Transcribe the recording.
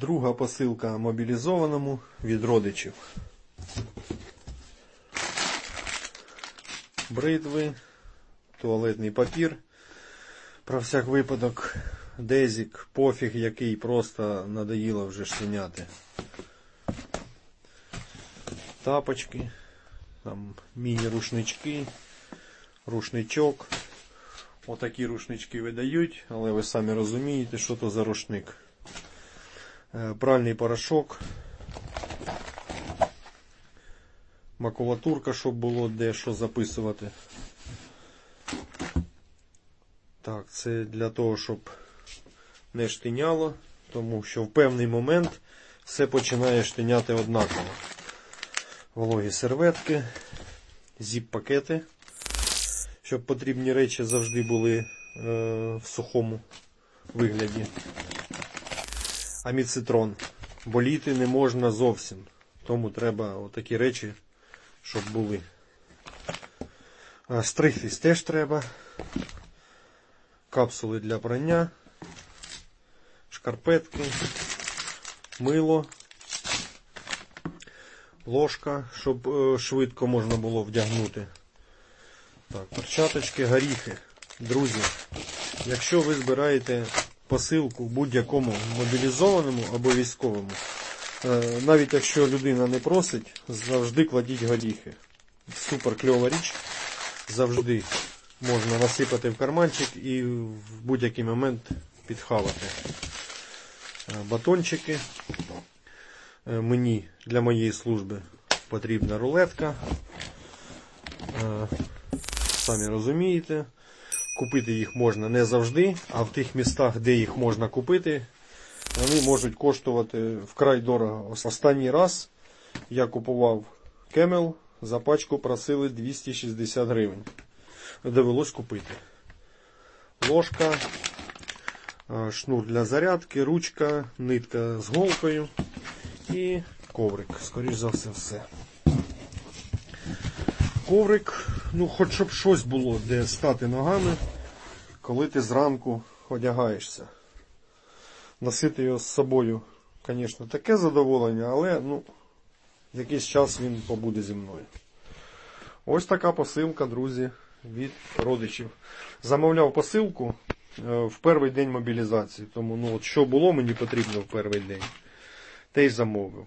Друга посилка мобілізованому від родичів. Бритви, туалетний папір. Про всяк випадок дезік, пофіг, який просто надоїло вже штиняти. Тапочки, там міні-рушнички, рушничок. Отакі рушнички видають, але ви самі розумієте, що то за рушник. Е, Пральний порошок. Макулатурка, щоб було де що записувати. Так, це для того, щоб не штиняло, тому що в певний момент все починає штиняти однаково. Вологі серветки, зіп-пакети, щоб потрібні речі завжди були е, в сухому вигляді. Аміцитрон. Боліти не можна зовсім. Тому треба отакі речі, щоб були. А, Стрихлість теж треба. Капсули для прання, шкарпетки, мило, ложка, щоб е, швидко можна було вдягнути. Так, перчаточки, горіхи. Друзі, якщо ви збираєте посилку будь-якому мобілізованому або військовому, е, навіть якщо людина не просить, завжди кладіть горіхи. Супер кльова річ. Завжди можна насипати в карманчик і в будь-який момент підхавати. Е, Батончики. Е, Мені для моєї служби потрібна рулетка. Самі розумієте. Купити їх можна не завжди, а в тих містах, де їх можна купити, вони можуть коштувати вкрай дорого. Останній раз я купував кемел, за пачку просили 260 гривень. Довелось купити. Ложка, е, шнур для зарядки, ручка, нитка з голкою і коврик. Скоріш за все, все. Коврик, ну хоч щоб щось було, де стати ногами, коли ти зранку одягаєшся. Носити його з собою, звісно, таке задоволення, але ну, якийсь час він побуде зі мною. Ось така посилка, друзі, від родичів. Замовляв посилку е, в перший день мобілізації. Тому ну, от що було мені потрібно в перший день, те й замовив.